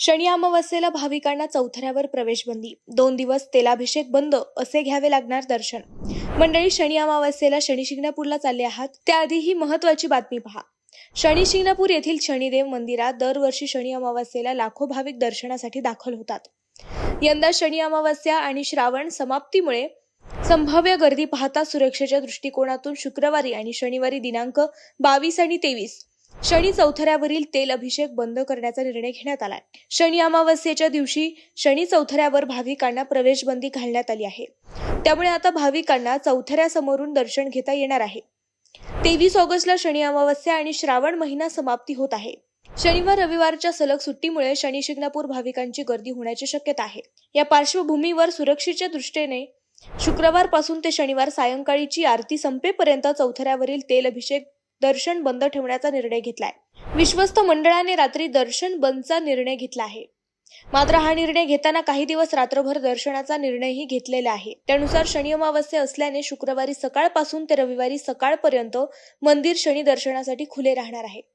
शनी अमावस्येला भाविकांना चौथऱ्यावर प्रवेश बंदी दोन दिवस तेलाभिषेक बंद असे घ्यावे लागणार दर्शन. मंडळी शनी अमावस्येला शनी शिंगणापूरला चालले आहात. त्याआधी ही महत्वाची बातमी पहा. शनी शिंगणापूर येथील शनिदेव मंदिरात दरवर्षी शनी अमावस्येला लाखो भाविक दर्शनासाठी दाखल होतात. यंदा शनी अमावस्या आणि श्रावण समाप्तीमुळे संभाव्य गर्दी पाहता सुरक्षेच्या दृष्टिकोनातून शुक्रवारी आणि शनिवारी दिनांक बावीस आणि तेवीस शनी चौथऱ्यावरील तेल अभिषेक बंद करण्याचा निर्णय घेण्यात आलाय. शनी अमावस्येच्या दिवशी शनी चौथऱ्यावर भाविकांना प्रवेशबंदी घालण्यात आली आहे. त्यामुळे आता भाविकांना चौथऱ्यासमोरून दर्शन घेता येणार आहे. तेवीस ऑगस्टला शनी अमावस्या आणि श्रावण महिना समाप्ती होत आहे. शनिवार रविवारच्या सलग सुट्टीमुळे शनी शिंगणापूर भाविकांची गर्दी होण्याची शक्यता आहे. या पार्श्वभूमीवर सुरक्षेच्या दृष्टीने शुक्रवारपासून ते शनिवार सायंकाळीची आरती संपेपर्यंत चौथऱ्यावरील तेल अभिषेक दर्शन बंद ठेवण्याचा निर्णय घेतलाय. विश्वस्त मंडळाने रात्री दर्शन बंदचा निर्णय घेतला आहे. मात्र हा निर्णय घेताना काही दिवस रात्रभर दर्शनाचा निर्णयही घेतलेला आहे. त्यानुसार शनी अमावस्या असल्याने शुक्रवारी सकाळपासून ते रविवारी सकाळपर्यंत मंदिर शनी दर्शनासाठी खुले राहणार आहे.